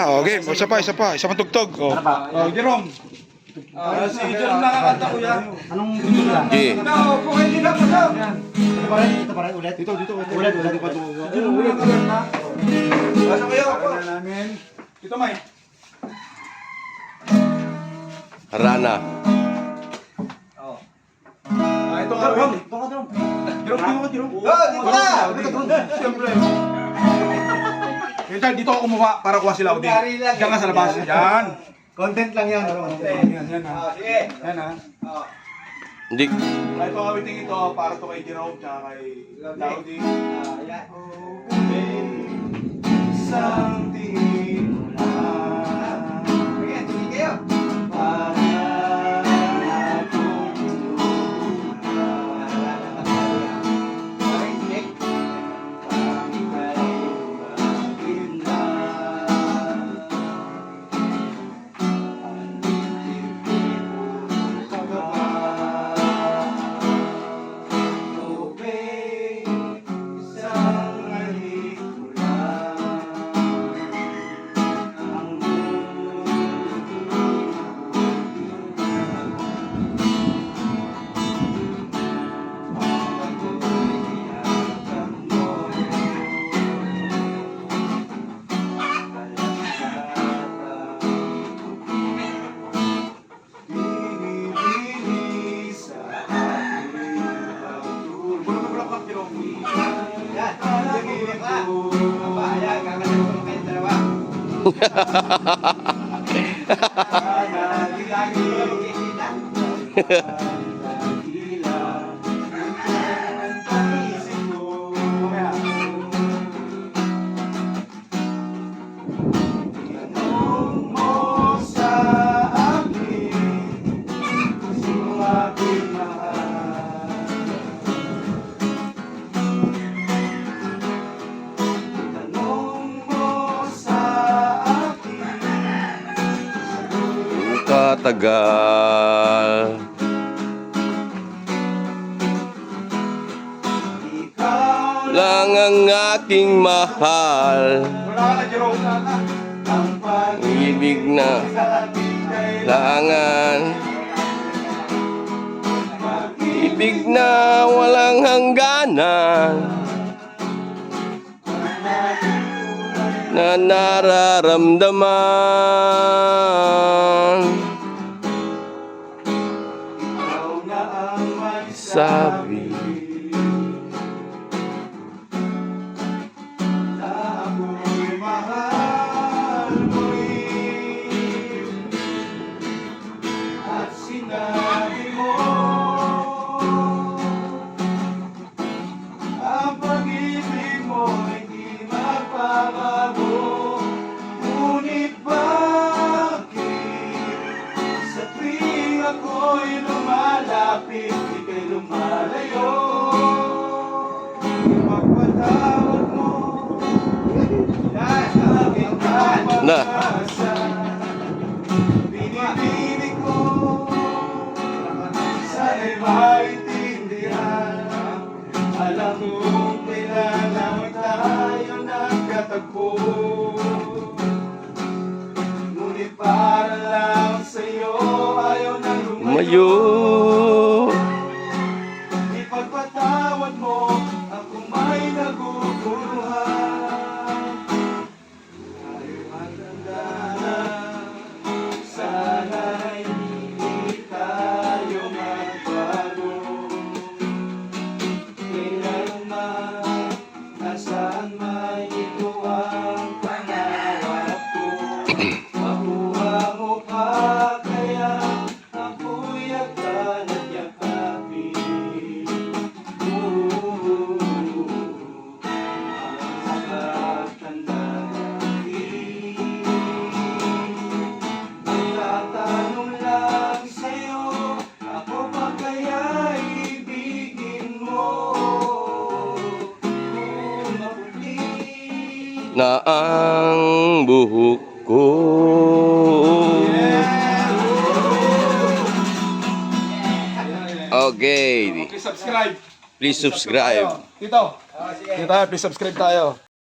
Ah, okay, isa pa, isa pa, isa pang tugtog. Oh. Oh, Jerome. Ah, si Jerome nakakanta ko yan. Anong gusto nila? G. Ikaw, kung hindi na po daw. Ito pa rin, ito pa rin, ulit. Dito, dito, ulit, ulit. Dito pa ito. Jerome, ulit ka lang na. Ano kayo? Ano namin? Ito, May. Rana. Ah, ito nga, Jerome. Jerome, dito ka, Jerome. Oh, dito ka! Dito ka, Siyempre. Dito, dito ako kumuha para kuha sila Audi. Diyan nga sa labas. Yan. Content lang yan. Drum. Yan, yan ha. Yan ha. Hindi. Ah, ito kawiting ito para to kay Jerome tsaka kay Laudi. Isang tingin Yeah. Katagal. Lang ang aking mahal. Ibig na langan. Ibig na walang hangganan. Na nararamdaman. sabe. Na. kapag-asa Binibinig ko Sana'y maintindihan Alam kong kailan lang tayo nagkatagpo Ngunit para lang sa'yo ayaw na lumayo Mayo. Ipagpatawad mo my Na ang buhok ko. Okay. Please subscribe Please subscribe. Tito Tito, please subscribe tayo